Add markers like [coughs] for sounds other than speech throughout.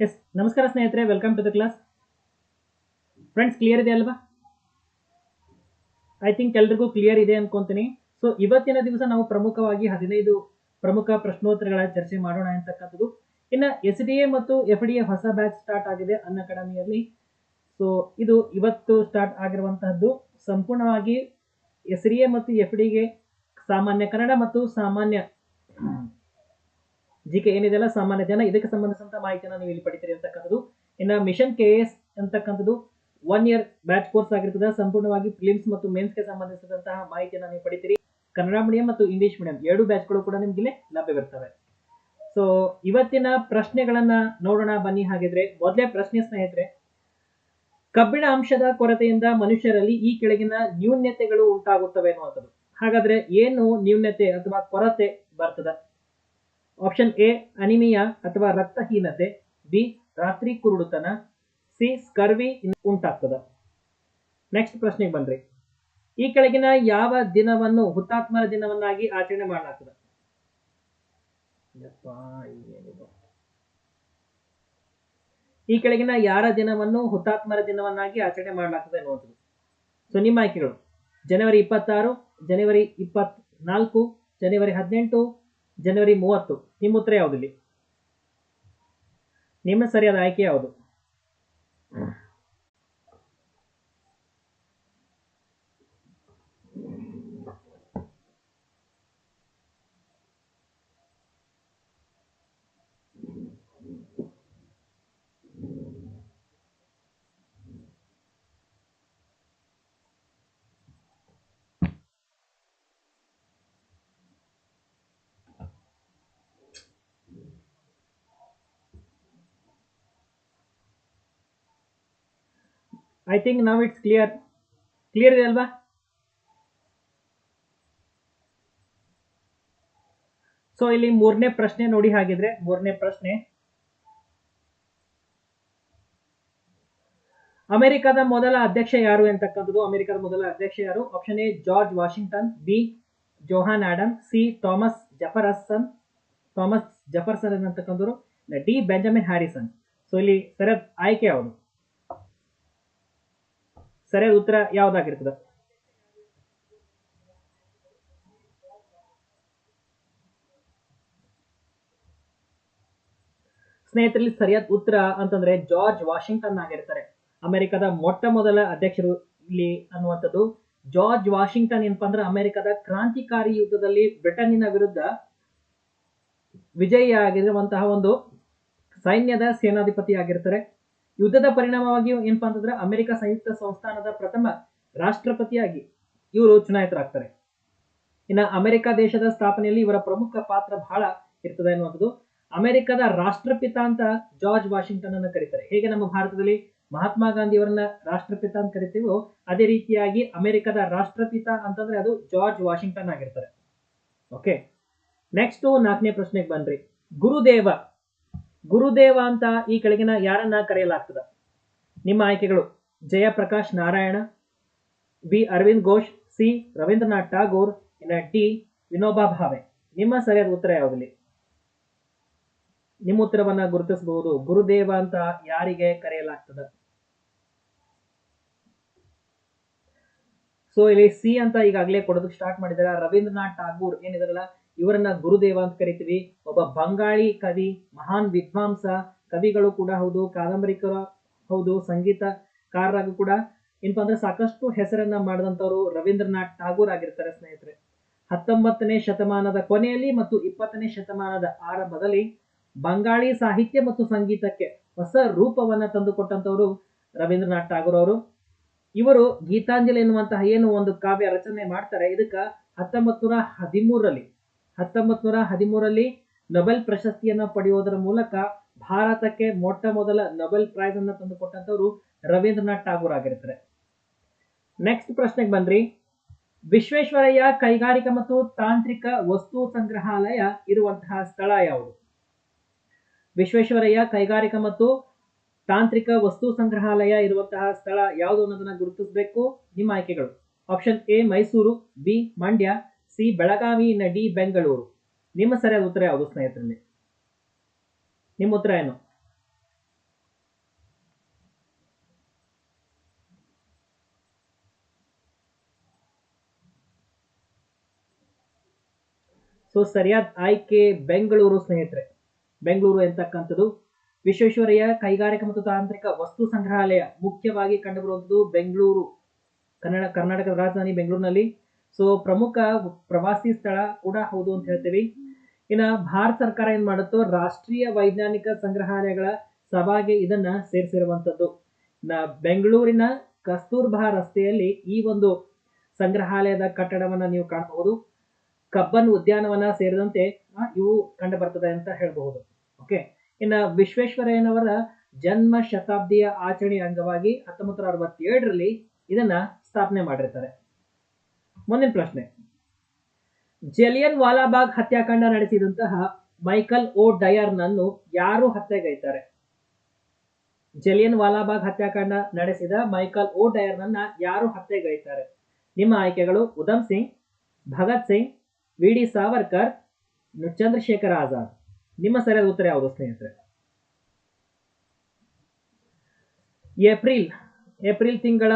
S ನಮಸ್ಕಾರ ಸ್ನೇಹಿತರೆ welcome to the class friends clear ಇದೆ ಅಲ್ವಾ? ಐ ಥಿಂಕ್ ಎಲ್ರಿಗೂ ಕ್ಲಿಯರ್ ಇದೆ ಅನ್ಕೊಂತೀನಿ. ಸೊ ಇವತ್ತಿನ ದಿವಸ ನಾವು ಪ್ರಮುಖವಾಗಿ ಹದಿನೈದು ಪ್ರಮುಖ ಪ್ರಶ್ನೋತ್ತರಗಳ ಚರ್ಚೆ ಮಾಡೋಣ ಅಂತಕ್ಕಂಥದ್ದು. ಇನ್ನು ಎಸ್ ಡಿ ಎ ಮತ್ತು ಎಫ್ ಡಿ ಎ ಹೊಸ ಬ್ಯಾಚ್ ಸ್ಟಾರ್ಟ್ ಆಗಿದೆ ಅನ್ನ ಅಕಾಡೆಮಿಯಲ್ಲಿ ಸೊ ಇದು ಇವತ್ತು ಸ್ಟಾರ್ಟ್ ಆಗಿರುವಂತಹದ್ದು. ಸಂಪೂರ್ಣವಾಗಿ ಎಸ್ ಡಿ ಎ ಮತ್ತು ಎಫ್ ಡಿಗೆ ಸಾಮಾನ್ಯ ಕನ್ನಡ ಮತ್ತು ಸಾಮಾನ್ಯ ಜಿ ಕೆ ಏನಿದೆಲ್ಲ ಸಾಮಾನ್ಯ ಜನ ಇದಕ್ಕೆ ಸಂಬಂಧಿಸಿದಂತ ಮಾಹಿತಿಯನ್ನು ನೀವು ಇಲ್ಲಿ ಪಡಿತೀರಿ ಅಂತಕ್ಕಂಥದ್ದು. ಇನ್ನು ಮಿಷನ್ ಕೆ ಎಸ್ ಅಂತಕ್ಕಂಥದ್ದು ಒನ್ ಇಯರ್ ಬ್ಯಾಚ್ ಕೋರ್ಸ್ ಆಗಿರ್ತದೆ. ಸಂಪೂರ್ಣವಾಗಿ ಫಿಲಿಮ್ಸ್ ಮತ್ತು ಮೇನ್ಸ್ಗೆ ಸಂಬಂಧಿಸಿದಂತಹ ಮಾಹಿತಿಯನ್ನು ನೀವು ಪಡಿತೀರಿ. ಕನ್ನಡ ಮೀಡಿಯಂ ಮತ್ತು ಇಂಗ್ಲಿಷ್ ಮೀಡಿಯಂ ಎರಡು ಬ್ಯಾಚ್ಗಳು ಕೂಡ ನಿಮ್ಗೆ ಇಲ್ಲಿ ಲಭ್ಯವಿರ್ತವೆ. ಸೊ ಇವತ್ತಿನ ಪ್ರಶ್ನೆಗಳನ್ನ ನೋಡೋಣ ಬನ್ನಿ. ಹಾಗಿದ್ರೆ ಮೊದಲೇ ಪ್ರಶ್ನೆ ಸ್ನೇಹಿತರೆ, ಕಬ್ಬಿಣ ಅಂಶದ ಕೊರತೆಯಿಂದ ಮನುಷ್ಯರಲ್ಲಿ ಈ ಕೆಳಗಿನ ನ್ಯೂನ್ಯತೆಗಳು ಉಂಟಾಗುತ್ತವೆ ಅನ್ನುವಂಥದ್ದು. ಹಾಗಾದ್ರೆ ಏನು ನ್ಯೂನ್ಯತೆ ಅಥವಾ ಕೊರತೆ ಬರ್ತದ? ಆಪ್ಷನ್ ಎ ಅನಿಮಿಯಾ ಅಥವಾ ರಕ್ತಹೀನತೆ. ಬಿ ರಾತ್ರಿ ಕುರುಡುತನ. ಸಿ ಸ್ಕರ್ವಿ ಉಂಟಾಗ್ತದ. ನೆಕ್ಸ್ಟ್ ಪ್ರಶ್ನೆಗೆ ಬನ್ರಿ ಈ ಕೆಳಗಿನ ಯಾವ ದಿನವನ್ನು ಹುತಾತ್ಮರ ದಿನವನ್ನಾಗಿ ಆಚರಣೆ ಮಾಡಲಾಗ್ತದೆ? ಈ ಕೆಳಗಿನ ಯಾರ ದಿನವನ್ನು ಹುತಾತ್ಮರ ದಿನವನ್ನಾಗಿ ಆಚರಣೆ ಮಾಡಲಾಗ್ತದೆ ಅನ್ನುವಂಥದ್ದು. ಸೊ ನಿಮ್ಮ ಆಯ್ಕೆಗಳು. ಜನವರಿ ಇಪ್ಪತ್ತಾರು, ಜನವರಿ ಇಪ್ಪತ್ನಾಲ್ಕು, ಜನವರಿ ಹದಿನೆಂಟು ಜನವರಿ ಮೂವತ್ತು ನಿಮ್ಮ ಉತ್ತರ ಯಾವುದಿಲ್ಲಿ ನಿಮ್ಮ ಸರಿಯಾದ ಆಯ್ಕೆ ಯಾವುದು? ಐ ಥಿಂಕ್ ನಾವ್ ಇಟ್ಸ್ ಕ್ಲಿಯರ್ ಕ್ಲಿಯರ್ ಇದೆ ಅಲ್ವಾ? ಸೊ ಇಲ್ಲಿ ಮೂರನೇ ಪ್ರಶ್ನೆ ನೋಡಿ ಹಾಗಿದ್ರೆ, ಮೂರನೇ ಪ್ರಶ್ನೆ. ಅಮೆರಿಕದ ಮೊದಲ ಅಧ್ಯಕ್ಷ ಯಾರು ಅಂತಕ್ಕಂಥದ್ದು? ಅಮೆರಿಕದ ಮೊದಲ ಅಧ್ಯಕ್ಷ ಯಾರು? Option A George Washington B Johan Adam C Thomas Jefferson Thomas Jefferson ಅಂತಕ್ಕಂಥವ್ರು D Benjamin Harrison so ಇಲ್ಲಿ ಸರಿಯಾದ ಆಯ್ಕೆ ಯಾವುದು? ಸರಿಯಾದ ಉತ್ತರ ಯಾವ್ದಾಗಿರ್ತದೆ? ಸ್ನೇಹಿತರಲ್ಲಿ ಸರಿಯಾದ ಉತ್ತರ ಅಂತಂದ್ರೆ ಜಾರ್ಜ್ ವಾಷಿಂಗ್ಟನ್ ಆಗಿರ್ತಾರೆ. ಅಮೆರಿಕದ ಮೊಟ್ಟ ಮೊದಲ ಅಧ್ಯಕ್ಷರು ಇಲ್ಲಿ ಅನ್ನುವಂಥದ್ದು. ಜಾರ್ಜ್ ವಾಷಿಂಗ್ಟನ್ ಏನಪ್ಪಾ ಅಂದ್ರೆ ಅಮೆರಿಕದ ಕ್ರಾಂತಿಕಾರಿ ಯುದ್ಧದಲ್ಲಿ ಬ್ರಿಟನ್ನಿನ ವಿರುದ್ಧ ವಿಜಯಿ ಆಗಿರುವಂತಹ ಒಂದು ಸೈನ್ಯದ ಸೇನಾಧಿಪತಿ ಆಗಿರ್ತಾರೆ. ಯುದ್ಧದ ಪರಿಣಾಮವಾಗಿ ಏನಪ್ಪಾ ಅಂತಂದ್ರೆ ಅಮೆರಿಕ ಸಂಯುಕ್ತ ಸಂಸ್ಥಾನದ ಪ್ರಥಮ ರಾಷ್ಟ್ರಪತಿಯಾಗಿ ಇವರು ಚುನಾಯಿತರಾಗ್ತಾರೆ. ಇನ್ನ ಅಮೆರಿಕ ದೇಶದ ಸ್ಥಾಪನೆಯಲ್ಲಿ ಇವರ ಪ್ರಮುಖ ಪಾತ್ರ ಬಹಳ ಇರ್ತದೆ ಅನ್ನುವಂಥದ್ದು. ಅಮೆರಿಕದ ರಾಷ್ಟ್ರಪಿತ ಅಂತ ಜಾರ್ಜ್ ವಾಷಿಂಗ್ಟನ್ ಅನ್ನ ಕರೀತಾರೆ. ಹೇಗೆ ನಮ್ಮ ಭಾರತದಲ್ಲಿ ಮಹಾತ್ಮ ಗಾಂಧಿ ಅವರನ್ನ ರಾಷ್ಟ್ರಪಿತ ಅಂತ ಕರಿತೀವೋ ಅದೇ ರೀತಿಯಾಗಿ ಅಮೆರಿಕದ ರಾಷ್ಟ್ರಪಿತ ಅಂತಂದ್ರೆ ಅದು ಜಾರ್ಜ್ ವಾಷಿಂಗ್ಟನ್ ಆಗಿರ್ತಾರೆ. ಓಕೆ ನೆಕ್ಸ್ಟ್ ನಾಲ್ಕನೇ ಪ್ರಶ್ನೆಗೆ ಬನ್ರಿ. ಗುರುದೇವ ಗುರುದೇವ ಅಂತ ಈ ಕೆಳಗಿನ ಯಾರನ್ನ ಕರೆಯಲಾಗ್ತದ? ನಿಮ್ಮ ಆಯ್ಕೆಗಳು ಜಯಪ್ರಕಾಶ್ ನಾರಾಯಣ, ಬಿ ಅರವಿಂದ್ ಘೋಷ್, ಸಿ ರವೀಂದ್ರನಾಥ್ ಟಾಗೋರ್ ಇನ್ನ ಟಿ ವಿನೋಬಾ ಭಾವೆ. ನಿಮ್ಮ ಸರಿಯಾದ ಉತ್ತರ ಯಾವುದಿಲ್ಲ ನಿಮ್ಮ ಉತ್ತರವನ್ನ ಗುರುತಿಸಬಹುದು. ಗುರುದೇವ ಅಂತ ಯಾರಿಗೆ ಕರೆಯಲಾಗ್ತದ? ಸೊ ಇಲ್ಲಿ ಸಿ ಅಂತ ಈಗಾಗಲೇ ಕೊಡೋದಕ್ಕೆ ಸ್ಟಾರ್ಟ್ ಮಾಡಿದಾರೆ. ರವೀಂದ್ರನಾಥ್ ಟಾಗೂರ್ ಏನಿದಾರಲ್ಲ ಇವರನ್ನ ಗುರುದೇವ ಅಂತ ಕರಿತೀವಿ. ಒಬ್ಬ ಬಂಗಾಳಿ ಕವಿ, ಮಹಾನ್ ವಿದ್ವಾಂಸ ಕವಿಗಳು ಕೂಡ ಹೌದು, ಕಾದಂಬರಿಕರ ಹೌದು, ಸಂಗೀತಕಾರರಾಗೂ ಕೂಡ. ಏನಪ್ಪ ಅಂದ್ರೆ ಸಾಕಷ್ಟು ಹೆಸರನ್ನ ಮಾಡಿದಂತವರು ರವೀಂದ್ರನಾಥ್ ಟಾಗೂರ್ ಆಗಿರ್ತಾರೆ ಸ್ನೇಹಿತರೆ. ಹತ್ತೊಂಬತ್ತನೇ ಶತಮಾನದ ಕೊನೆಯಲ್ಲಿ ಮತ್ತು ಇಪ್ಪತ್ತನೇ ಶತಮಾನದ ಆರಂಭದಲ್ಲಿ ಬಂಗಾಳಿ ಸಾಹಿತ್ಯ ಮತ್ತು ಸಂಗೀತಕ್ಕೆ ಹೊಸ ರೂಪವನ್ನ ತಂದುಕೊಟ್ಟಂತವರು ರವೀಂದ್ರನಾಥ್ ಟಾಗೂರ್ ಅವರು. ಇವರು ಗೀತಾಂಜಲಿ ಎನ್ನುವಂತಹ ಏನು ಒಂದು ಕಾವ್ಯ ರಚನೆ ಮಾಡ್ತಾರೆ, ಇದಕ್ಕ ಹತ್ತೊಂಬತ್ತು ನೂರ ಹದಿಮೂರರಲ್ಲಿ ಹತ್ತೊಂಬತ್ ನೂರ ಹದಿಮೂರರಲ್ಲಿ ನೊಬೆಲ್ ಪ್ರಶಸ್ತಿಯನ್ನ ಪಡೆಯುವುದರ ಮೂಲಕ ಭಾರತಕ್ಕೆ ಮೊಟ್ಟ ಮೊದಲ ನೊಬೆಲ್ ಪ್ರೈಸ್ ಅನ್ನ ತಂದುಕೊಟ್ಟಂತವರು ರವೀಂದ್ರನಾಥ್ ಟಾಗೂರ್ ಆಗಿರ್ತಾರೆ. ನೆಕ್ಸ್ಟ್ ಪ್ರಶ್ನೆಗೆ ಬನ್ರಿ. ವಿಶ್ವೇಶ್ವರಯ್ಯ ಕೈಗಾರಿಕಾ ಮತ್ತು ತಾಂತ್ರಿಕ ವಸ್ತು ಸಂಗ್ರಹಾಲಯ ಇರುವಂತಹ ಸ್ಥಳ ಯಾವುದು? ವಿಶ್ವೇಶ್ವರಯ್ಯ ಕೈಗಾರಿಕಾ ಮತ್ತು ತಾಂತ್ರಿಕ ವಸ್ತು ಸಂಗ್ರಹಾಲಯ ಇರುವಂತಹ ಸ್ಥಳ ಯಾವುದು ಅನ್ನೋದನ್ನ ಗುರುತಿಸಬೇಕು. ನಿಮ್ಮ ಆಯ್ಕೆಗಳು. Option A Mysuru, B Mandya C Belagavi ಇನ್ನ ಡಿ ಬೆಂಗಳೂರು. ನಿಮ್ಮ ಸರಿಯಾದ ಉತ್ತರ ಯಾವುದು ಸ್ನೇಹಿತರಲ್ಲಿ? ನಿಮ್ಮ ಉತ್ತರ ಏನು? ಸೊ ಸರಿಯಾದ ಆಯ್ಕೆ ಬೆಂಗಳೂರು ಸ್ನೇಹಿತರೆ. ಬೆಂಗಳೂರು ಎಂತಕ್ಕಂಥದ್ದು? ವಿಶ್ವೇಶ್ವರಯ್ಯ ಕೈಗಾರಿಕಾ ಮತ್ತು ತಾಂತ್ರಿಕ ವಸ್ತು ಸಂಗ್ರಹಾಲಯ ಮುಖ್ಯವಾಗಿ ಕಂಡುಬರುವಂಥದ್ದು ಬೆಂಗಳೂರು. ಕನ್ನಡ, ಕರ್ನಾಟಕದ ರಾಜಧಾನಿ ಬೆಂಗಳೂರಿನಲ್ಲಿ. ಸೊ ಪ್ರಮುಖ ಪ್ರವಾಸಿ ಸ್ಥಳ ಕೂಡ ಹೌದು ಅಂತ ಹೇಳ್ತೀವಿ. ಇನ್ನ ಭಾರತ ಸರ್ಕಾರ ಏನ್ ಮಾಡುತ್ತೋ, ರಾಷ್ಟ್ರೀಯ ವೈಜ್ಞಾನಿಕ ಸಂಗ್ರಹಾಲಯಗಳ ಸಭಾಗೆ ಇದನ್ನ ಸೇರಿಸಿರುವಂತದ್ದು ಬೆಂಗಳೂರಿನ ಕಸ್ತೂರ್ಬಾ ರಸ್ತೆಯಲ್ಲಿ ಈ ಒಂದು ಸಂಗ್ರಹಾಲಯದ ಕಟ್ಟಡವನ್ನ ನೀವು ಕಾಣಬಹುದು. ಕಬ್ಬನ್ ಉದ್ಯಾನವನ ಸೇರಿದಂತೆ ಇವು ಕಂಡು ಬರ್ತದೆ ಅಂತ ಹೇಳಬಹುದು. ಓಕೆ ಇನ್ನ ವಿಶ್ವೇಶ್ವರಯ್ಯನವರ ಜನ್ಮ ಶತಾಬ್ದಿಯ ಆಚರಣೆ ಅಂಗವಾಗಿ ಹತ್ತೊಂಬತ್ತು ಅರವತ್ತೇಳರಲ್ಲಿ ಇದನ್ನ ಸ್ಥಾಪನೆ ಮಾಡಿರ್ತಾರೆ. ಮುಂದಿನ ಪ್ರಶ್ನೆ. ಜಲಿಯನ್ ವಾಲಾಬಾಗ್ ಹತ್ಯಾಕಾಂಡ ನಡೆಸಿದಂತಹ ಮೈಕಲ್ ಓ ಡಯರ್ನನ್ನು ಯಾರು ಹತ್ಯೆಗೈತಾರೆ? ಜಲಿಯನ್ ವಾಲಾಬಾಗ್ ಹತ್ಯಾಕಾಂಡ ನಡೆಸಿದ ಮೈಕಲ್ ಓ ಡಯರ್ನನ್ನ ಯಾರು ಹತ್ಯೆಗೈತಾರೆ? ನಿಮ್ಮ ಆಯ್ಕೆಗಳು ಉಧಮ್ ಸಿಂಗ್, ಭಗತ್ ಸಿಂಗ್ ವಿ ಡಿ ಸಾವರ್ಕರ್, ಚಂದ್ರಶೇಖರ ಆಜಾದ್. ನಿಮ್ಮ ಸರಿಯಾದ ಉತ್ತರ ಯಾವುದು ಸ್ನೇಹಿತರೆ? ಏಪ್ರಿಲ್. ಏಪ್ರಿಲ್ ತಿಂಗಳ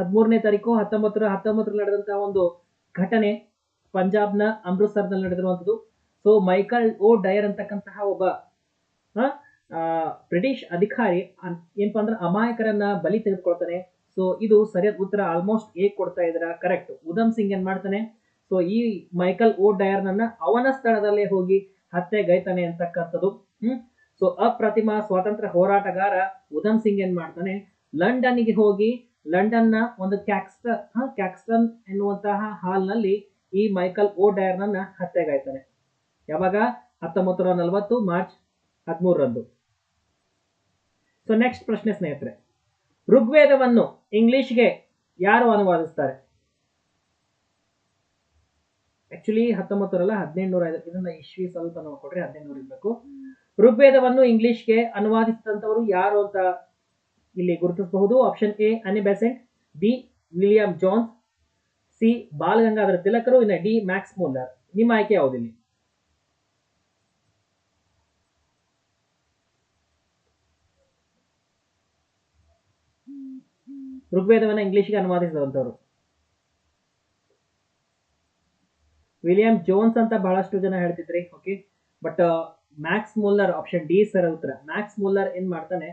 ಹದಿಮೂರನೇ ತಾರೀಕು, ಹತ್ತೊಂಬತ್ತರ ಹತ್ತೊಂಬತ್ತರಲ್ಲಿ ನಡೆದಂತಹ ಒಂದು ಘಟನೆ ಪಂಜಾಬ್ನ ಅಮೃತ್ಸರ್ನಲ್ಲಿ ನಡೆದಿರುವಂಥದ್ದು. ಸೊ ಮೈಕಲ್ ಓ ಡಯರ್ ಅಂತಕ್ಕಂತಹ ಒಬ್ಬ ಬ್ರಿಟಿಷ್ ಅಧಿಕಾರಿ ಏನಪ್ಪ ಏನಪ್ಪಾ ಅಂದ್ರೆ ಅಮಾಯಕರನ್ನ ಬಲಿ ತೆಗೆದುಕೊಳ್ತಾನೆ. ಸೊ ಇದು ಸರಿಯಾದ ಉತ್ತರ ಆಲ್ಮೋಸ್ಟ್ ಏಕ್ ಕೊಡ್ತಾ ಇದ್ರ ಕರೆಕ್ಟ್ ಉಧಮ್ ಸಿಂಗ್ ಏನ್ ಮಾಡ್ತಾನೆ? ಸೊ ಈ ಮೈಕಲ್ ಓ ಡಯರ್ನನ್ನ ಅವನ ಸ್ಥಳದಲ್ಲೇ ಹೋಗಿ ಹತ್ಯೆಗೈತಾನೆ ಅಂತಕ್ಕಂಥದ್ದು. ಹ್ಮ್? ಸೊ ಅಪ್ರತಿಮ ಸ್ವಾತಂತ್ರ್ಯ ಹೋರಾಟಗಾರ ಉಧಮ್ ಸಿಂಗ್ ಏನ್ ಮಾಡ್ತಾನೆ? ಲಂಡನ್ಗೆ ಹೋಗಿ ಲಂಡನ್ನ ಒಂದು ಕ್ಯಾಕ್ಸ್ಟ ಕ್ಯಾಕ್ಸ್ಟನ್ ಎನ್ನುವಂತಹ ಹಾಲ್ನಲ್ಲಿ ಈ ಮೈಕಲ್ ಓ ಡಯರ್ನನ್ನ ಹತ್ಯೆಗಾಯ್ತಾನೆ. ಯಾವಾಗ? ಹತ್ತೊಂಬತ್ತು ನೂರ ನಲವತ್ತು ಮಾರ್ಚ್ ಹದಿಮೂರರಂದು. ಸೊ ನೆಕ್ಸ್ಟ್ ಪ್ರಶ್ನೆ ಸ್ನೇಹಿತರೆ. ಋಗ್ವೇದವನ್ನು ಇಂಗ್ಲಿಷ್ಗೆ ಯಾರು ಅನುವಾದಿಸ್ತಾರೆ? ಆಕ್ಚುಲಿ ಹತ್ತೊಂಬತ್ತರಲ್ಲ ಹದಿನೆಂಟುನೂರ ಇದನ್ನ ಇಶ್ವಿ ಸ್ವಲ್ಪ ನೋಡ್ಕೊಡ್ರಿ ಹದಿನೆಂಟುನೂರ ಇರಬೇಕು. ಋಗ್ವೇದವನ್ನು ಇಂಗ್ಲಿಷ್ಗೆ ಅನುವಾದಿಸಿದಂತವರು ಯಾರು ಅಂತ ಇಲ್ಲಿ ಗುರುತಿಸಬಹುದು. Option A Annie Besant B William Jones C Balagangadhara ತಿಲಕರು, ಇನ್ನು ಡಿ ಮ್ಯಾಕ್ಸ್ ಮೋಲರ್ ನಿಮ್ಮ ಆಯ್ಕೆ ಯಾವುದಿಲ್ಲ ಋಗ್ವೇದವನ್ನ ಇಂಗ್ಲಿಷ್ಗೆ ಅನುವಾದಿಸಿದಂಥವ್ರು ವಿಲಿಯಂ ಜೋನ್ಸ್ ಅಂತ ಬಹಳಷ್ಟು ಜನ ಹೇಳ್ತಿದ್ರಿ okay but Max Muller option D sir ಉತ್ತರ ಮ್ಯಾಕ್ಸ್ ಮುಲ್ಲರ್ ಏನ್ ಮಾಡ್ತಾನೆ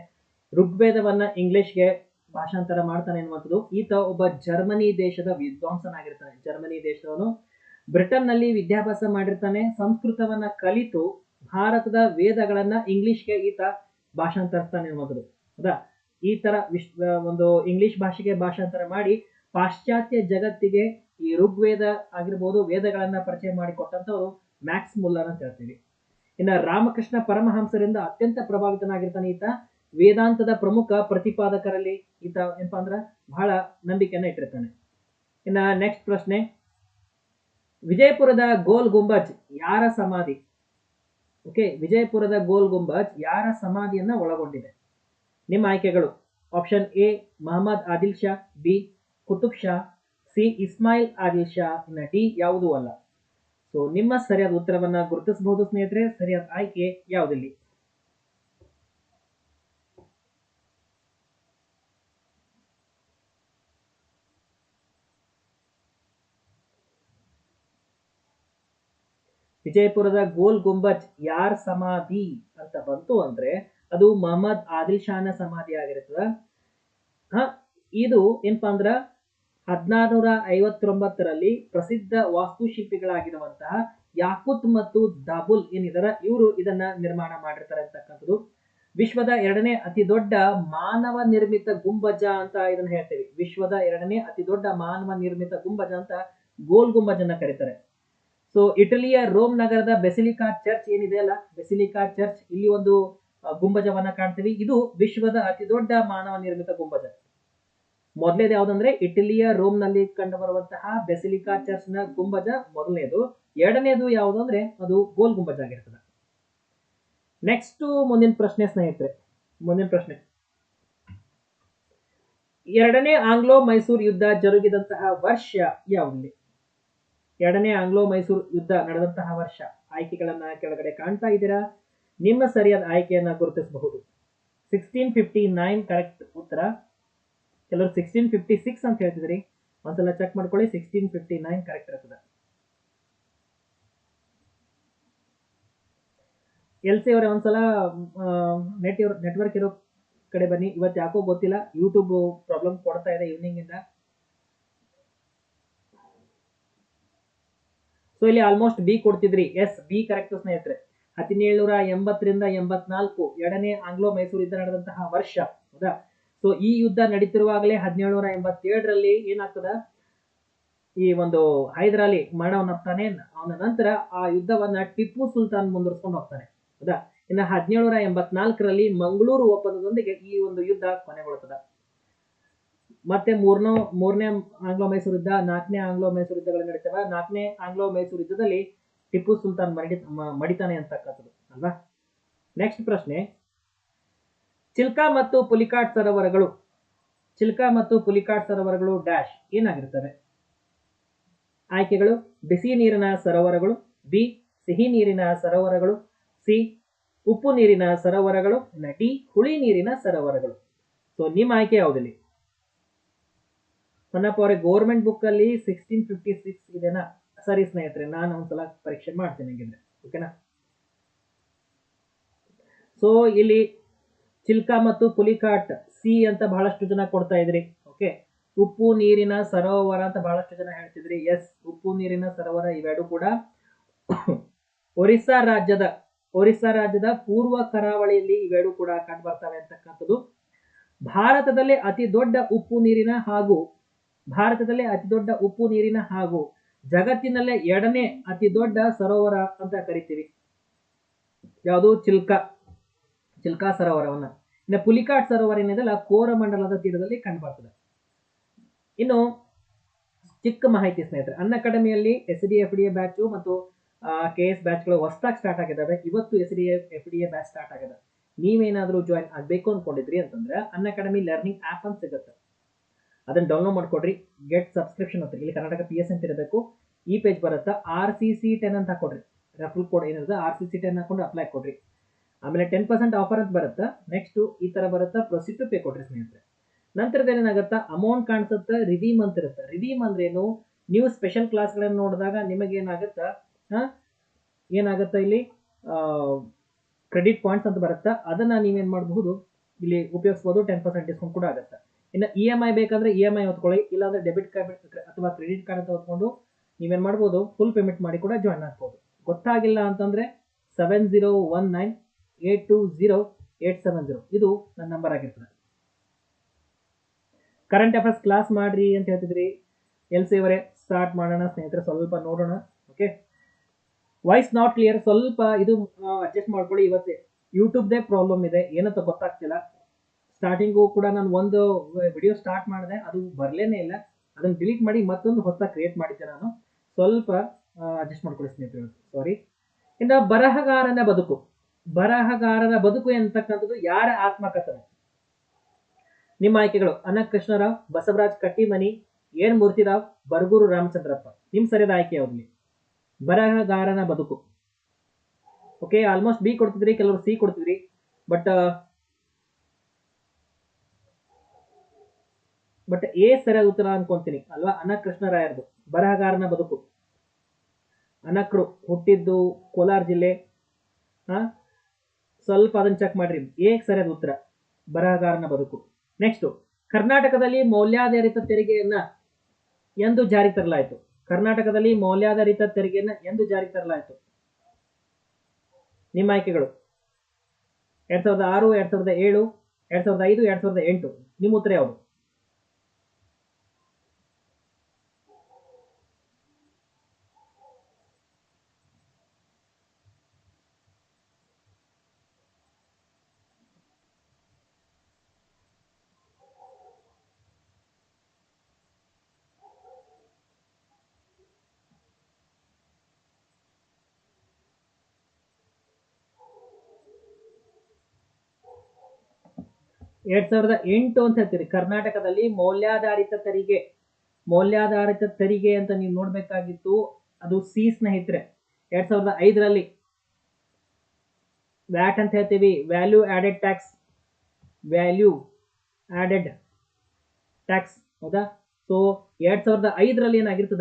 ಋಗ್ವೇದವನ್ನ ಇಂಗ್ಲಿಷ್ಗೆ ಭಾಷಾಂತರ ಮಾಡ್ತಾನೆ ಅನ್ನುವಂಥದ್ದು. ಈತ ಒಬ್ಬ ಜರ್ಮನಿ ದೇಶದ ವಿದ್ವಾಂಸನಾಗಿರ್ತಾನೆ. ಜರ್ಮನಿ ದೇಶದವನು. ಬ್ರಿಟನ್ನಲ್ಲಿ ವಿದ್ಯಾಭ್ಯಾಸ ಮಾಡಿರ್ತಾನೆ. ಸಂಸ್ಕೃತವನ್ನ ಕಲಿತು ಭಾರತದ ವೇದಗಳನ್ನ ಇಂಗ್ಲಿಷ್ಗೆ ಈತ ಭಾಷಾಂತರಿಸ್ತಾನೆ ಅನ್ನುವಂಥದ್ದು. ಹೌದಾ? ಈ ತರ ವಿಶ್ವ ಒಂದು ಇಂಗ್ಲಿಷ್ ಭಾಷೆಗೆ ಭಾಷಾಂತರ ಮಾಡಿ ಪಾಶ್ಚಾತ್ಯ ಜಗತ್ತಿಗೆ ಈ ಋಗ್ವೇದ ಆಗಿರ್ಬೋದು ವೇದಗಳನ್ನ ಪರಿಚಯ ಮಾಡಿಕೊಟ್ಟಂತವರು ಮ್ಯಾಕ್ಸ್ ಮುಲ್ಲರ್ ಅಂತ ಹೇಳ್ತೀವಿ. ಇನ್ನ ರಾಮಕೃಷ್ಣ ಪರಮಹಂಸರಿಂದ ಅತ್ಯಂತ ಪ್ರಭಾವಿತನಾಗಿರ್ತಾನೆ ಈತ. ವೇದಾಂತದ ಪ್ರಮುಖ ಪ್ರತಿಪಾದಕರಲ್ಲಿ ಈತ ಏನಪ್ಪ ಅಂದ್ರ ಬಹಳ ನಂಬಿಕೆಯನ್ನ ಇಟ್ಟಿರ್ತಾನೆ. ಇನ್ನ ನೆಕ್ಸ್ಟ್ ಪ್ರಶ್ನೆ, ವಿಜಯಪುರದ ಗೋಲ್ ಗುಂಬಜ್ ಯಾರ ಸಮಾಧಿ? ಓಕೆ ವಿಜಯಪುರದ ಗೋಲ್ ಗುಂಬಜ್ ಯಾರ ಸಮಾಧಿಯನ್ನ ಒಳಗೊಂಡಿದೆ? ನಿಮ್ಮ ಆಯ್ಕೆಗಳು option A Mohammed Adil Shah B Qutub Shah C Ismail Adil Shah, ಇನ್ನ ಡಿ ಯಾವುದೂ ಅಲ್ಲ. ಸೊ ನಿಮ್ಮ ಸರಿಯಾದ ಉತ್ತರವನ್ನ ಗುರುತಿಸಬಹುದು ಸ್ನೇಹಿತರೆ, ಸರಿಯಾದ ಆಯ್ಕೆ ಯಾವುದಿಲ್ಲಿ? ವಿಜಯಪುರದ ಗೋಲ್ ಗುಂಬಜ್ ಯಾರ್ ಸಮಾಧಿ ಅಂತ ಬಂತು ಅಂದ್ರೆ ಅದು ಮೊಹಮ್ಮದ್ ಆದಿಲ್ ಶಾನ ಸಮಾಧಿ ಆಗಿರ್ತದ. ಹ, ಇದು ಏನಪ್ಪಾ ಅಂದ್ರ ಹದಿನಾರುನೂರ ಐವತ್ತೊಂಬತ್ತರಲ್ಲಿ ಪ್ರಸಿದ್ಧ ವಾಸ್ತುಶಿಲ್ಪಿಗಳಾಗಿರುವಂತಹ ಯಾಕುತ್ ಮತ್ತು ದಾಬುಲ್ ಏನಿದಾರ ಇವರು ಇದನ್ನ ನಿರ್ಮಾಣ ಮಾಡಿರ್ತಾರೆ ಅಂತಕ್ಕಂಥದ್ದು. ವಿಶ್ವದ ಎರಡನೇ ಅತಿ ದೊಡ್ಡ ಮಾನವ ನಿರ್ಮಿತ ಗುಂಬಜ ಅಂತ ಇದನ್ನ ಹೇಳ್ತೇವೆ. ವಿಶ್ವದ ಎರಡನೇ ಅತಿ ದೊಡ್ಡ ಮಾನವ ನಿರ್ಮಿತ ಗುಂಬಜ ಅಂತ ಗೋಲ್ ಗುಂಬಜ್ ಅನ್ನ ಕರೀತಾರೆ. ಸೊ ಇಟಲಿಯ ರೋಮ್ ನಗರದ ಬೆಸಿಲಿಕಾ ಚರ್ಚ್ ಏನಿದೆ ಅಲ್ಲ? ಬೆಸಿಲಿಕಾ ಚರ್ಚ್ ಇಲ್ಲಿ ಒಂದು ಗುಂಬಜವನ್ನ ಕಾಣ್ತೀವಿ. ಇದು ವಿಶ್ವದ ಅತಿ ದೊಡ್ಡ ಮಾನವ ನಿರ್ಮಿತ ಗುಂಬಜ. ಮೊದಲೇದು ಯಾವ್ದಂದ್ರೆ ಇಟಲಿಯ ರೋಮ್ನಲ್ಲಿ ಕಂಡು ಬರುವಂತಹ ಬೆಸಿಲಿಕಾ ಚರ್ಚ್ನ ಗುಂಬಜ ಮೊದಲನೇದು ಎರಡನೇದು ಯಾವುದು ಅಂದ್ರೆ ಅದು ಗೋಲ್ ಗುಂಬಜ ಆಗಿರ್ತದೆ. ನೆಕ್ಸ್ಟ್ ಮುಂದಿನ ಪ್ರಶ್ನೆ ಸ್ನೇಹಿತರೆ. ಮುಂದಿನ ಪ್ರಶ್ನೆ. ಎರಡನೇ ಆಂಗ್ಲೋ ಮೈಸೂರು ಯುದ್ಧ ಜರುಗಿದಂತಹ ವರ್ಷ ಯಾವುದಿದೆ ಎರಡನೇ ಆಂಗ್ಲೋ ಮೈಸೂರು ಯುದ್ಧ ನಡೆದಂತಹ ವರ್ಷ. ಆಯ್ಕೆಗಳನ್ನು ಕೆಳಗಡೆ ಕಾಣ್ತಾ ಇದ್ದೀರಾ? ನಿಮ್ಮ ಸರಿಯಾದ ಆಯ್ಕೆಯನ್ನು ಗುರುತಿಸಬಹುದು. ಸಿಕ್ಸ್ಟೀನ್ ಫಿಫ್ಟಿ ನೈನ್ ಕರೆಕ್ಟ್ ಉತ್ತರ. ಕೆಲವರು ಸಿಕ್ಸ್ಟೀನ್ ಫಿಫ್ಟಿ ಸಿಕ್ಸ್ ಅಂತ ಹೇಳ್ತಿದ್ರಿ. ಒಂದ್ಸಲ ಚೆಕ್ ಮಾಡ್ಕೊಳ್ಳಿ ಸಿಕ್ಸ್ಟೀನ್ ಫಿಫ್ಟಿ ನೈನ್ ಕರೆಕ್ಟ್ ಇರ್ತದೆ. ಎಲ್ ಸಿ ಅವರೇ, ಒಂದ್ಸಲ ನೆಟ್ ನೆಟ್ವರ್ಕ್ ಇರೋ ಕಡೆ ಬನ್ನಿ. ಇವತ್ತು ಯಾಕೋ ಗೊತ್ತಿಲ್ಲ. ಯೂಟ್ಯೂಬ್ ಪ್ರಾಬ್ಲಮ್ ಕೊಡ್ತಾ ಇದೆ ಈವ್ನಿಂಗ್ ಇಂದ. ಸೊ ಇಲ್ಲಿ ಆಲ್ಮೋಸ್ಟ್ ಬಿ ಕೊಡ್ತಿದ್ರಿ. ಎಸ್ ಬಿ ಕರೆಕ್ಟ್ ಸ್ನೇಹಿತರೆ. ಹದಿನೇಳುನೂರ ಎಂಬತ್ತರಿಂದ ಎಂಬತ್ನಾಲ್ಕು, ಎರಡನೇ ಆಂಗ್ಲೋ ಮೈಸೂರು ಯುದ್ಧ ನಡೆದಂತಹ ವರ್ಷ. ಹೌದಾ? ಸೊ ಈ ಯುದ್ಧ ನಡೀತಿರುವಾಗಲೇ ಹದಿನೇಳುನೂರ ಎಂಬತ್ತೇಳರಲ್ಲಿ ಏನಾಗ್ತದ? ಈ ಒಂದು ಹೈದರಾಲಿ ಮರಣವನ್ನಪ್ತಾನೆ ಅವನ ನಂತರ ಆ ಯುದ್ಧವನ್ನ ಟಿಪ್ಪು ಸುಲ್ತಾನ್ ಮುಂದುವರ್ಸ್ಕೊಂಡು ಹೋಗ್ತಾನೆ. ಹೌದಾ? ಇನ್ನು ಹದಿನೇಳುನೂರ ಎಂಬತ್ನಾಲ್ಕರಲ್ಲಿ ಮಂಗಳೂರು ಒಪ್ಪಂದದೊಂದಿಗೆ ಈ ಒಂದು ಯುದ್ಧ ಕೊನೆಗೊಳ್ತದ. ಮತ್ತೆ ಮೂರನೇ ಮೂರನೇ ಆಂಗ್ಲೋ ಮೈಸೂರು ಯುದ್ಧ, ನಾಲ್ಕನೇ ಆಂಗ್ಲೋ ಮೈಸೂರು ಯುದ್ಧಗಳು ನಡೀತವೆ. ನಾಲ್ಕನೇ ಆಂಗ್ಲೋ ಮೈಸೂರು ಯುದ್ಧದಲ್ಲಿ ಟಿಪ್ಪು ಸುಲ್ತಾನ್ ಮಡಿ ಮಡಿತಾನೆ ಅಂತಕ್ಕಂಥದ್ದು, ಅಲ್ವಾ? ನೆಕ್ಸ್ಟ್ ಪ್ರಶ್ನೆ. ಚಿಲ್ಕಾ ಮತ್ತು ಪುಲಿಕಾಟ್ ಸರೋವರಗಳು, ಚಿಲ್ಕಾ ಮತ್ತು ಪುಲಿಕಾಟ್ ಸರೋವರಗಳು ಡ್ಯಾಶ್ ಏನಾಗಿರ್ತವೆ ಆಯ್ಕೆಗಳು, ಬಿಸಿ ನೀರಿನ ಸರೋವರಗಳು, ಬಿ, ಸಿಹಿ ನೀರಿನ ಸರೋವರಗಳು, ಸಿ, ಉಪ್ಪು ನೀರಿನ ಸರೋವರಗಳು, ಡಿ, ಹುಳಿ ನೀರಿನ ಸರೋವರಗಳು. ಸೊ ನಿಮ್ಮ ಆಯ್ಕೆ ಯಾವುದಿಲ್ಲಿ? ಹೊನ್ನಪ್ಪ ಅವರೇ ಗೌರ್ಮೆಂಟ್ ಬುಕ್ ಅಲ್ಲಿ ಸಿಕ್ಸ್ಟೀನ್ ಫಿಫ್ಟಿ ಸಿಕ್ಸ್ ಇದೆನಾ? ಸರಿ ಸ್ನೇಹಿತರೆ, ನಾನು ಒಂದ್ಸಲ ಪರೀಕ್ಷೆ ಮಾಡ್ತೇನೆ ಹಂಗಿದ್ರೆ ಓಕೆನಾ ಸೊ ಇಲ್ಲಿ ಚಿಲ್ಕಾ ಮತ್ತು ಪುಲಿಕಾಟ್ ಸಿ ಅಂತ ಬಹಳಷ್ಟು ಜನ ಕೊಡ್ತಾ ಇದ್ರಿ ಓಕೆ ಉಪ್ಪು, ನೀರಿನ ಸರೋವರ ಅಂತ ಬಹಳಷ್ಟು ಜನ ಹೇಳ್ತಿದ್ರಿ ಎಸ್ ಉಪ್ಪು, ನೀರಿನ ಸರೋವರ ಇವೆರಡು ಕೂಡ [coughs] ಒರಿಸ್ಸಾ ರಾಜ್ಯದ ಒರಿಸ್ಸಾ ರಾಜ್ಯದ ಪೂರ್ವ ಕರಾವಳಿಯಲ್ಲಿ ಇವೆರಡು ಕೂಡ ಕಂಡು ಬರ್ತವೆ ಅಂತಕ್ಕಂಥದ್ದು. ಭಾರತದಲ್ಲಿ ಅತಿ ದೊಡ್ಡ ಉಪ್ಪು, ನೀರಿನ ಹಾಗೂ ಭಾರತದಲ್ಲೇ ಅತಿ ದೊಡ್ಡ ಉಪ್ಪು ನೀರಿನ ಹಾಗೂ ಜಗತ್ತಿನಲ್ಲೇ ಎರಡನೇ ಅತಿ ದೊಡ್ಡ ಸರೋವರ ಅಂತ ಕರಿತೀವಿ. ಯಾವುದು ಚಿಲ್ಕಾ ಚಿಲ್ಕಾ ಸರೋವರವನ್ನ. ಇನ್ನು ಪುಲಿಕಾಟ್ ಸರೋವರ ಏನಿದೆಲ್ಲ ಕೋರಮಂಡಲದ ತೀರದಲ್ಲಿ ಕಂಡುಬರ್ತದೆ. ಇನ್ನು ಚಿಕ್ಕ ಮಾಹಿತಿ ಸ್ನೇಹಿತರೆ ಅನ್ ಅಕಾಡೆಮಿಯಲ್ಲಿ S D F D A batch ಮತ್ತು ಕೆ ಎಸ್ ಬ್ಯಾಚ್ಗಳು ಹೊಸದಾಗಿ ಸ್ಟಾರ್ಟ್ ಆಗಿದ್ದಾವೆ. ಇವತ್ತು S D F D A batch start ಆಗಿದೆ. ನೀವೇನಾದರೂ ಜಾಯಿನ್ ಆಗಬೇಕು ಅಂದ್ಕೊಂಡಿದ್ರಿ ಅಂತಂದ್ರೆ ಅನ್ ಅಕಾಡೆಮಿ ಲರ್ನಿಂಗ್ ಆ್ಯಪ್ ಅಂತ ಸಿಗುತ್ತೆ. ಅದನ್ನ ಡೌನ್ಲೋಡ್ ಮಾಡ್ಕೊಡ್ರಿ. ಗೆಟ್ ಸಬ್ಸ್ಕ್ರಿಪ್ಷನ್ ಅಂತ. ಇಲ್ಲಿ ಕರ್ನಾಟಕ ಪಿ ಎಸ್ ಅಂತ ಇರಬೇಕು. ಈ ಪೇಜ್ ಬರುತ್ತಾ? ಆರ್ ಸಿ ಸಿ ಟೆನ್ ಅಂತ ಹಾಕೊಡ್ರಿ ರೆಫರ್ ಕೋಡ್ ಏನಿದೆ ಆರ್ ಸಿ ಸಿ ಟೆನ್ ಹಾಕೊಂಡು ಅಪ್ಲೈ ಕೊಡ್ರಿ. ಆಮೇಲೆ ಟೆನ್ ಪರ್ಸೆಂಟ್ ಆಫರ್ ಅಂತ ಬರುತ್ತಾ? ನೆಕ್ಸ್ಟ್ ಈ ತರ ಬರುತ್ತಾ? ಪ್ರೊಸೀಡ್ ಟು ಪೇ ಕೊಡ್ರಿ ಸ್ನೇಹಿತರೆ. ನಂತರದ ಏನಾಗುತ್ತಾ ಅಮೌಂಟ್ ಕಾಣಿಸುತ್ತೆ ರಿಡೀಮ್ ಅಂತ ಇರುತ್ತೆ. ರಿಡೀಮ್ ಅಂದ್ರೆ ಏನು? ನೀವು ಸ್ಪೆಷಲ್ ಕ್ಲಾಸ್ಗಳನ್ನು ನೋಡಿದಾಗ ನಿಮಗೆ ಏನಾಗುತ್ತಾ? ಏನಾಗುತ್ತೆ ಇಲ್ಲಿ? ಕ್ರೆಡಿಟ್ ಪಾಯಿಂಟ್ಸ್ ಅಂತ ಬರುತ್ತಾ? ಅದನ್ನ ನೀವೇನು ಮಾಡಬಹುದು? ಇಲ್ಲಿ ಉಪಯೋಗಿಸಬಹುದು ಟೆನ್ ಪರ್ಸೆಂಟ್ ಡಿಸ್ಕೌಂಟ್ ಕೂಡ ಆಗುತ್ತೆ? ಇನ್ನು ಇ ಎಂ ಐ ಬೇಕಂದ್ರೆ ಇ ಎಂ ಐ ಹೊತ್ಕೊಳ್ಳಿ, ಇಲ್ಲಾಂದ್ರೆ ಡೆಬಿಟ್ ಕಾರ್ಡ್ ಅಥವಾ ಕ್ರೆಡಿಟ್ ಕಾರ್ಡ್ ಅಂತ ಹೊತ್ಕೊಂಡು ನೀವೇನ್ ಮಾಡ್ಬೋದು ಫುಲ್ ಪೇಮೆಂಟ್ ಮಾಡಿ ಕೂಡ ಜಾಯ್ನ್ ಆಗ್ಬೋದು. ಗೊತ್ತಾಗಿಲ್ಲ ಅಂತಂದ್ರೆ seven zero one nine eight two zero eight seven zero ಇದು ನನ್ನ ನಂಬರ್ ಆಗಿರ್ತದೆ. ಕರೆಂಟ್ ಅಫೇರ್ಸ್ ಕ್ಲಾಸ್ ಮಾಡ್ರಿ ಅಂತ ಹೇಳ್ತಿದ್ರಿ. ಎಲ್ ಸಿ ಅವರೇ ಸ್ಟಾರ್ಟ್ ಮಾಡೋಣ, ಸ್ನೇಹಿತರೆ, ಸ್ವಲ್ಪ ನೋಡೋಣ ಓಕೆ ವಾಯ್ಸ್ ನಾಟ್ ಕ್ಲಿಯರ್ ಸ್ವಲ್ಪ ಇದು ಅಡ್ಜಸ್ಟ್ ಮಾಡ್ಕೊಳ್ಳಿ. ಇವತ್ತೇ ಯೂಟ್ಯೂಬ್ದೇ ಪ್ರಾಬ್ಲಮ್ ಇದೆ. ಏನಂತ ಗೊತ್ತಾಗ್ತಿಲ್ಲ. ಸ್ಟಾರ್ಟಿಂಗು ಕೂಡ ನಾನು ಒಂದು ವಿಡಿಯೋ ಸ್ಟಾರ್ಟ್ ಮಾಡಿದೆ, ಅದು ಬರಲೇನೇ ಇಲ್ಲ. ಅದನ್ನು ಡಿಲೀಟ್ ಮಾಡಿ ಮತ್ತೊಂದು ಹೊಸ ಕ್ರಿಯೇಟ್ ಮಾಡಿದ್ದೆ ನಾನು. ಸ್ವಲ್ಪ ಅಡ್ಜಸ್ಟ್ ಮಾಡ್ಕೊಳ್ಳಿ ಸ್ನೇಹಿತರೆ ಸಾರಿ ಇನ್ನು ಬರಹಗಾರನ ಬದುಕು. ಬರಹಗಾರನ ಬದುಕು ಎಂತಕ್ಕಂಥದ್ದು ಯಾರ ಆತ್ಮಕಥನ? ನಿಮ್ಮ ಆಯ್ಕೆಗಳು. ಅನಂತ ಕೃಷ್ಣರಾವ್ ಬಸವರಾಜ್ ಕಟ್ಟಿಮನಿ ಏನ್ ಮೂರ್ತಿರಾವ್, ಬರಗೂರು ರಾಮಚಂದ್ರಪ್ಪ. ನಿಮ್ ಸರಿಯಾದ ಆಯ್ಕೆ ಯಾವ್ದು ಬರಹಗಾರನ ಬದುಕು. ಓಕೆ ಆಲ್ಮೋಸ್ಟ್ ಬಿ ಕೊಡ್ತಿದ್ರಿ, ಕೆಲವರು ಸಿ ಕೊಡ್ತಿದ್ರಿ ಬಟ್ ಬಟ್ ಎ ಸರಿಯಾದ ಉತ್ತರ ಅನ್ಕೊಂತೀನಿ. ಅಲ್ವಾ? ಅನಕೃಷ್ಣರಾಯರ್ದು ಕೃಷ್ಣರಾಯರ್ದು ಬರಹಗಾರನ ಬದುಕು. ಅನಕ್ರು ಹುಟ್ಟಿದ್ದು ಕೋಲಾರ ಜಿಲ್ಲೆ. ಹಾ ಸ್ವಲ್ಪ ಅದನ್ನ ಚೆಕ್ ಮಾಡ್ರಿ. ಎ ಸರಿಯಾದ ಉತ್ತರ. ಬರಹಗಾರನ ಬದುಕು. ನೆಕ್ಸ್ಟ್ ಕರ್ನಾಟಕದಲ್ಲಿ ಮೌಲ್ಯಾಧಾರಿತ ತೆರಿಗೆಯನ್ನ ಎಂದು ಜಾರಿ ತರಲಾಯಿತು. ಕರ್ನಾಟಕದಲ್ಲಿ ಮೌಲ್ಯಾಧಾರಿತ ತೆರಿಗೆಯನ್ನ ಎಂದು ಜಾರಿ ತರಲಾಯಿತು. ನಿಮ್ಮ ಆಯ್ಕೆಗಳು. ಎರಡ್ ಸಾವಿರದ ಆರು, ಎರಡ್ ಸಾವಿರದ ಏಳು, ಎರಡ್ ಸಾವಿರದ ಐದು, ಎರಡ್ ಸಾವಿರದ ಎಂಟು. ನಿಮ್ಮ ಉತ್ತರ ಯಾವುದು? ಎರಡ್ ಸಾವಿರದ ಎಂಟು ಅಂತ ಹೇಳ್ತೀರಿ. ಕರ್ನಾಟಕದಲ್ಲಿ ಮೌಲ್ಯಾಧಾರಿತ ತೆರಿಗೆ ಮೌಲ್ಯಾಧಾರಿತ ತೆರಿಗೆ ಅಂತ ನೀವು ನೋಡ್ಬೇಕಾಗಿತ್ತು, ಅದು ಸಿ ಸ್ನೇಹಿತರೆ. ಎರಡ್ ಸಾವಿರದ ಐದರಲ್ಲಿ ವ್ಯಾಟ್ ಅಂತ ಹೇಳ್ತೀವಿ. Value added tax, value added tax, ಹೌದಾ? ಸೊ, ಎರಡ್ ಸಾವಿರದ ಐದರಲ್ಲಿ ಏನಾಗಿರ್ತದ?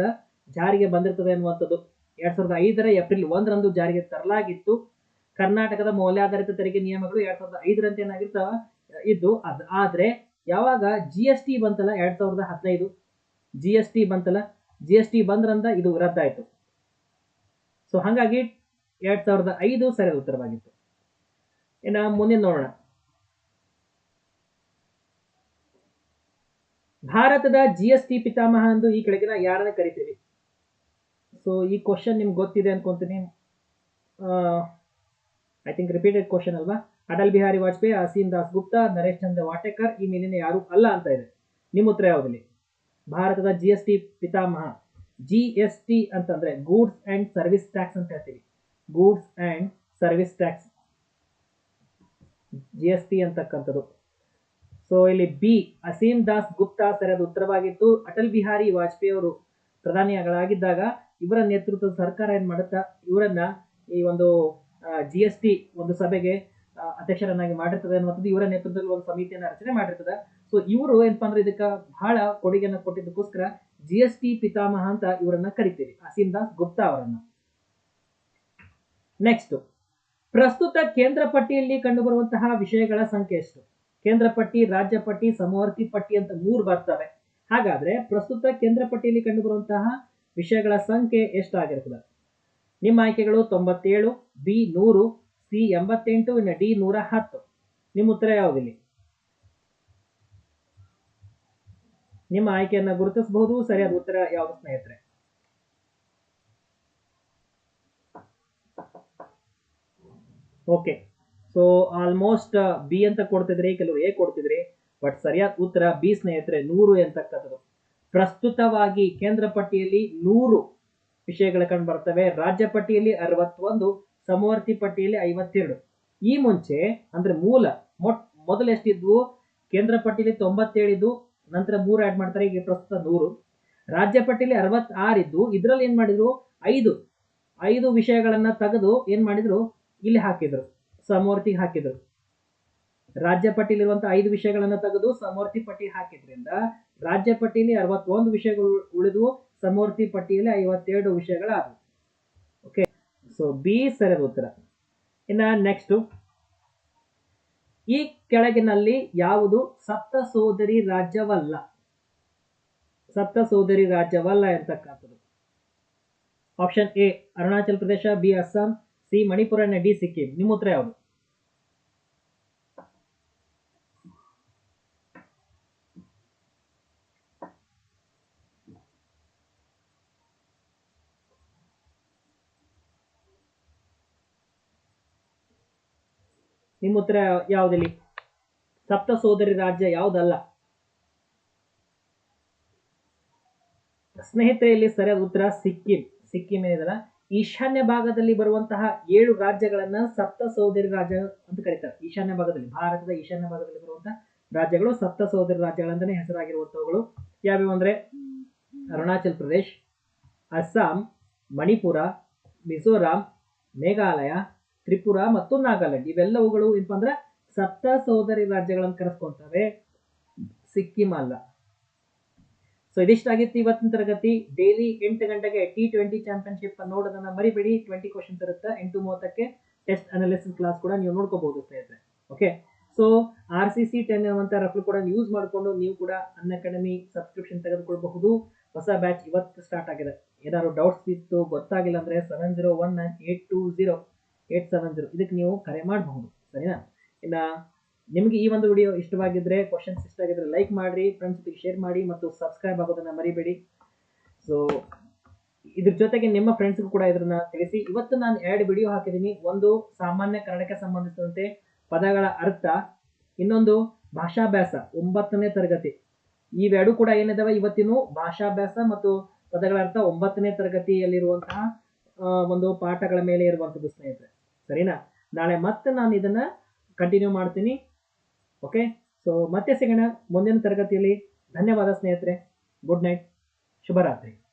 ಜಾರಿಗೆ ಬಂದಿರ್ತದೆ ಅನ್ನುವಂಥದ್ದು. ಎರಡ್ ಸಾವಿರದ ಐದರ ಏಪ್ರಿಲ್ ಒಂದರಂದು ಜಾರಿಗೆ ತರಲಾಗಿತ್ತು. ಕರ್ನಾಟಕದ ಮೌಲ್ಯಾಧಾರಿತ ತೆರಿಗೆ ನಿಯಮಗಳು ಎರಡ್ ಸಾವಿರದ ಐದರಂತೆ ಏನಾಗಿರ್ತಾವ? ಇದ್ದು ಅದ್ ಆದ್ರೆ ಯಾವಾಗ ಜಿ ಎಸ್ ಟಿ ಬಂತಲ್ಲ ಎರಡ್ ಸಾವಿರದ ಹದಿನೈದು ಜಿ ಎಸ್ ಟಿ ಬಂತಲ್ಲ ಜಿ ಎಸ್ ಟಿ ಬಂದ್ರಂದ ಇದು ರದ್ದಾಯ್ತು. ಸೊ ಹಾಗಾಗಿ ಎರಡ್ ಸಾವಿರದ ಐದು ಸರಿಯಾದ ಉತ್ತರವಾಗಿತ್ತು. ಇನ್ನು ಮುಂದಿನ ನೋಡೋಣ. ಭಾರತದ ಜಿ ಎಸ್ ಟಿ ಪಿತಾಮಹ ಎಂದು ಈ ಕೆಳಗಿನ ಯಾರನ್ನ ಕರಿತೀವಿ ಸೊ ಈ ಕ್ವಶನ್ ನಿಮ್ಗೆ ಗೊತ್ತಿದೆ ಅನ್ಕೊಂತೀನಿ. ಐ ಥಿಂಕ್ ರಿಪೀಟೆಡ್ ಕ್ವಶನ್ ಅಲ್ವಾ? ಅಟಲ್ ಬಿಹಾರಿ ವಾಜಪೇಯಿ ಅಸೀಂ ದಾಸ್ ಗುಪ್ತಾ, ನರೇಶ್ ಚಂದ್ರ ವಾಟೇಕರ್ ಈ ಮೇಲಿನ ಯಾರು ಅಲ್ಲ ಅಂತ ಇದೆ. ನಿಮ್ಮ ಉತ್ತರ ಯಾವುದಿಲ್ಲಿ ಭಾರತದ ಜಿ ಎಸ್ ಟಿ ಪಿತಾಮಹ. ಜಿ ಎಸ್ ಟಿ ಅಂತಂದ್ರೆ ಗೂಡ್ಸ್ ಅಂಡ್ ಸರ್ವಿಸ್ ಟ್ಯಾಕ್ಸ್ ಅಂತ ಹೇಳ್ತೀವಿ. Goods and service tax. G S T ಅಂತಕ್ಕಂಥದ್ದು. ಸೊ ಇಲ್ಲಿ ಬಿ ಅಸೀಮ್ ದಾಸ್ ಗುಪ್ತಾ ಸರಿಯಾದ ಉತ್ತರವಾಗಿತ್ತು. ಅಟಲ್ ಬಿಹಾರಿ ವಾಜಪೇಯಿ ಅವರು ಪ್ರಧಾನಿಗಳಾಗಿದ್ದಾಗ ಇವರ ನೇತೃತ್ವದ ಸರ್ಕಾರ ಏನ್ ಮಾಡುತ್ತಾ, ಇವರನ್ನ ಈ ಒಂದು ಜಿ ಎಸ್ ಟಿ ಒಂದು ಸಭೆಗೆ ಅಧ್ಯಕ್ಷರನ್ನಾಗಿ ಮಾಡಿರ್ತದೆ ಅನ್ನುವಂಥದ್ದು ಇವರ ನೇತೃತ್ವದಲ್ಲಿ ಒಂದು ಸಮಿತಿಯನ್ನ ರಚನೆ ಮಾಡಿರ್ತದೆ. ಸೊ ಇವರು ಏನಪ್ಪಾ ಅಂದ್ರೆ ಇದಕ್ಕೆ ಬಹಳ ಕೊಡುಗೆಯನ್ನು ಕೊಟ್ಟಿದ್ದಕ್ಕೋಸ್ಕರ ಜಿ ಎಸ್ ಟಿ ಪಿತಾಮಹ ಅಂತ ಇವರನ್ನ ಕರಿತೀವಿ ಅಸೀಂ ದಾಸ್ ಗುಪ್ತಾ ಅವರನ್ನ. ನೆಕ್ಸ್ಟ್ ಪ್ರಸ್ತುತ ಕೇಂದ್ರ ಪಟ್ಟಿಯಲ್ಲಿ ಕಂಡುಬರುವಂತಹ ವಿಷಯಗಳ ಸಂಖ್ಯೆ ಎಷ್ಟು? ಕೇಂದ್ರ ಪಟ್ಟಿ, ರಾಜ್ಯ ಪಟ್ಟಿ, ಸಮವರ್ತಿ ಪಟ್ಟಿ ಅಂತ ಮೂರು ಬರ್ತವೆ. ಹಾಗಾದ್ರೆ ಪ್ರಸ್ತುತ ಕೇಂದ್ರ ಪಟ್ಟಿಯಲ್ಲಿ ಕಂಡುಬರುವಂತಹ ವಿಷಯಗಳ ಸಂಖ್ಯೆ ಎಷ್ಟಾಗಿರ್ತದೆ? ನಿಮ್ಮ ಆಯ್ಕೆಗಳು ತೊಂಬತ್ತೇಳು, ಬಿ ನೂರು ಸಿ ಎಂಬತ್ತೆಂಟು ಇನ್ನು ಡಿ ನೂರ ಹತ್ತು ನಿಮ್ಮ ಉತ್ತರ ಯಾವುದಿಲ್ಲಿ? ನಿಮ್ಮ ಆಯ್ಕೆಯನ್ನು ಗುರುತಿಸಬಹುದು. ಸರಿಯಾದ ಉತ್ತರ ಯಾವುದು ಸ್ನೇಹಿತರೆ? ಓಕೆ. ಸೊ ಆಲ್ಮೋಸ್ಟ್ ಬಿ ಅಂತ ಕೊಡ್ತಿದ್ರಿ, ಕೆಲವರು ಎ ಕೊಡ್ತಿದ್ರಿ ಬಟ್ ಸರಿಯಾದ ಉತ್ತರ ಬಿ ಸ್ನೇಹಿತರೆ, ನೂರು ಎಂತಕ್ಕಂಥದ್ದು ಪ್ರಸ್ತುತವಾಗಿ ಕೇಂದ್ರ ಪಟ್ಟಿಯಲ್ಲಿ ನೂರು ವಿಷಯಗಳು ಕಂಡು ಬರ್ತವೆ. ರಾಜ್ಯ ಪಟ್ಟಿಯಲ್ಲಿ ಅರವತ್ತೊಂದು ಸಮವರ್ತಿ ಪಟ್ಟಿಯಲ್ಲಿ ಐವತ್ತೆರಡು. ಈ ಮುಂಚೆ, ಅಂದ್ರೆ ಮೂಲ, ಮೊಟ್, ಮೊದಲು ಎಷ್ಟಿದ್ವು? ಕೇಂದ್ರ ಪಟ್ಟಿಯಲ್ಲಿ ತೊಂಬತ್ತೇಳಿದ್ದು, ನಂತರ ಮೂರು ಆ್ಯಡ್ ಮಾಡ್ತಾರೆ, ಈಗ ಪ್ರಸ್ತುತ ನೂರು. ರಾಜ್ಯ ಪಟ್ಟಿಯಲ್ಲಿ ಅರವತ್ತಾರು ಇದ್ದು ಇದ್ರಲ್ಲಿ ಏನ್ ಮಾಡಿದ್ರು? ಐದು. ಐದು ವಿಷಯಗಳನ್ನ ತೆಗೆದು ಏನು ಮಾಡಿದ್ರು? ಇಲ್ಲಿ ಹಾಕಿದ್ರು, ಸಮವರ್ತಿಗೆ ಹಾಕಿದ್ರು. ರಾಜ್ಯ ಪಟ್ಟಿಲಿರುವಂಥ ಐದು ವಿಷಯಗಳನ್ನ ತೆಗೆದು ಸಮವರ್ತಿ ಪಟ್ಟಿ ಹಾಕಿದ್ರಿಂದ ರಾಜ್ಯ ಪಟ್ಟಿಯಲ್ಲಿ ಅರವತ್ತೊಂದು ವಿಷಯಗಳು ಉಳಿದು ಸಮವರ್ತಿ ಪಟ್ಟಿಯಲ್ಲಿ ಐವತ್ತೆರಡು ವಿಷಯಗಳಾದವು. ಸೊ ಬಿ ಸರಿಯಾದ ಉತ್ತರ. ಇನ್ನ ನೆಕ್ಸ್ಟ್ ಈ ಕೆಳಗಿನಲ್ಲಿ ಯಾವುದು ಸಪ್ತ ಸೋದರಿ ರಾಜ್ಯವಲ್ಲ? ಸಪ್ತ ಸೋದರಿ ರಾಜ್ಯವಲ್ಲ ಎಂತಕ್ಕಂಥದ್ದು option A Arunachal Pradesh B Assam C Manipur D Sikkim ನಿಮ್ಮ ಉತ್ತರ ಯಾವುದು? ನಿಮ್ಮ ಉತ್ತರ ಯಾವುದಿಲ್ಲಿ? ಸಪ್ತ ಸೋದರಿ ರಾಜ್ಯ ಯಾವುದಲ್ಲ? ಸ್ನೇಹಿತರೆಯಲ್ಲಿ ಸರಿಯಾದ ಉತ್ತರ ಸಿಕ್ಕಿಂ. ಸಿಕ್ಕಿಂ ಏನಿದಲ್ಲ? ಈಶಾನ್ಯ ಭಾಗದಲ್ಲಿ ಬರುವಂತಹ ಏಳು ರಾಜ್ಯಗಳನ್ನ ಸಪ್ತ ಸೋದರಿ ರಾಜ್ಯ ಅಂತ ಕರೀತಾರೆ. ಈಶಾನ್ಯ ಭಾಗದಲ್ಲಿ, ಭಾರತದ ಈಶಾನ್ಯ ಭಾಗದಲ್ಲಿ ಬರುವಂತಹ ರಾಜ್ಯಗಳು ಸಪ್ತ ಸೋದರಿ ರಾಜ್ಯಗಳಂತಾನೆ ಹೆಸರಾಗಿರುವಂತಹವುಗಳು ಯಾವ್ಯಾವು ಅಂದ್ರೆ? ಅರುಣಾಚಲ್ ಪ್ರದೇಶ್, ಅಸ್ಸಾಂ, ಮಣಿಪುರ, ಮಿಜೋರಾಂ, ಮೇಘಾಲಯ ತ್ರಿಪುರ ಮತ್ತು ನಾಗಾಲ್ಯಾಂಡ್. ಇವೆಲ್ಲವುಗಳು ಏನಪ್ಪ ಅಂದ್ರೆ ಸಪ್ತ ಸಹೋದರಿ ರಾಜ್ಯಗಳನ್ನು ಕರೆಸ್ಕೊಂತವೆ. ಸಿಕ್ಕಿಂ ಅಲ್ಲ. ಸೊ ಇದಿಷ್ಟಾಗಿತ್ತು ಇವತ್ತಿನ ತರಗತಿ. ಡೈಲಿ ಎಂಟು ಗಂಟೆಗೆ ಟಿ ಟ್ವೆಂಟಿ ಚಾಂಪಿಯನ್ಶಿಪ್ ನೋಡೋದನ್ನ ಮರಿಬೇಡಿ. ಟ್ವೆಂಟಿ ಕ್ವಶನ್ಸ್ ಇರುತ್ತೆ. ಎಂಟು ಮೂವತ್ತಕ್ಕೆ ಟೆಸ್ಟ್ ಅನಾಲಿಸಿಸ್ ಕ್ಲಾಸ್ ಕೂಡ ನೀವು ನೋಡ್ಕೋಬಹುದು ಸ್ನೇಹಿತರೆ okay so R C C ten ಅನ್ನುವಂಥ ರಫ್ಲು ಕೂಡ ಯೂಸ್ ಮಾಡಿಕೊಂಡು ನೀವು ಕೂಡ ಅನ್ ಅಕಾಡೆಮಿ ಸಬ್ಸ್ಕ್ರಿಪ್ಷನ್ ತೆಗೆದುಕೊಳ್ಬಹುದು. ಹೊಸ ಬ್ಯಾಚ್ ಇವತ್ತು ಸ್ಟಾರ್ಟ್ ಆಗಿದೆ. ಏನಾದ್ರು ಡೌಟ್ಸ್ ಇತ್ತು, ಗೊತ್ತಾಗಿಲ್ಲ ಅಂದ್ರೆ seven zero one nine eight two zero eight seven zero ಇದಕ್ಕೆ ನೀವು ಕರೆ ಮಾಡಬಹುದು. ಸರಿನಾ? ಇನ್ನ ನಿಮಗೆ ಈ ಒಂದು ವಿಡಿಯೋ ಇಷ್ಟವಾಗಿದ್ರೆ ಕ್ವಶನ್ಸ್ ಇಷ್ಟ ಆಗಿದ್ರೆ ಲೈಕ್ ಮಾಡಿ ಫ್ರೆಂಡ್ಸ್ ಜೊತೆಗೆ ಶೇರ್ ಮಾಡಿ ಮತ್ತು ಸಬ್ಸ್ಕ್ರೈಬ್ ಆಗೋದನ್ನ ಮರಿಬೇಡಿ. ಸೊ ಇದ್ರ ಜೊತೆಗೆ ನಿಮ್ಮ ಫ್ರೆಂಡ್ಸ್ಗೂ ಕೂಡ ಇದನ್ನ ತಿಳಿಸಿ. ಇವತ್ತು ನಾನು ಎರಡು ವಿಡಿಯೋ ಹಾಕಿದ್ದೀನಿ. ಒಂದು ಸಾಮಾನ್ಯ ಕನ್ನಡಕ್ಕೆ ಸಂಬಂಧಿಸಿದಂತೆ ಪದಗಳ ಅರ್ಥ, ಇನ್ನೊಂದು ಭಾಷಾಭ್ಯಾಸ, ಒಂಬತ್ತನೇ ತರಗತಿ. ಇವೆರಡು ಕೂಡ ಏನಿದಾವೆ? ಇವತ್ತಿನ ಭಾಷಾಭ್ಯಾಸ ಮತ್ತು ಪದಗಳ ಅರ್ಥ ಒಂಬತ್ತನೇ ತರಗತಿಯಲ್ಲಿರುವಂತಹ ಒಂದು ಪಾಠಗಳ ಮೇಲೆ ಇರುವಂತದ್ದು ಸ್ನೇಹಿತರೆ. ಸರಿನಾ? ನಾಳೆ ಮತ್ತೆ ನಾನು ಇದನ್ನ ಕಂಟಿನ್ಯೂ ಮಾಡ್ತೀನಿ. ಓಕೆ ಸೊ ಮತ್ತೆ ಸಿಗೋಣ ಮುಂದಿನ ತರಗತಿಯಲ್ಲಿ. ಧನ್ಯವಾದ ಸ್ನೇಹಿತರೆ. ಗುಡ್ ನೈಟ್ ಶುಭರಾತ್ರಿ.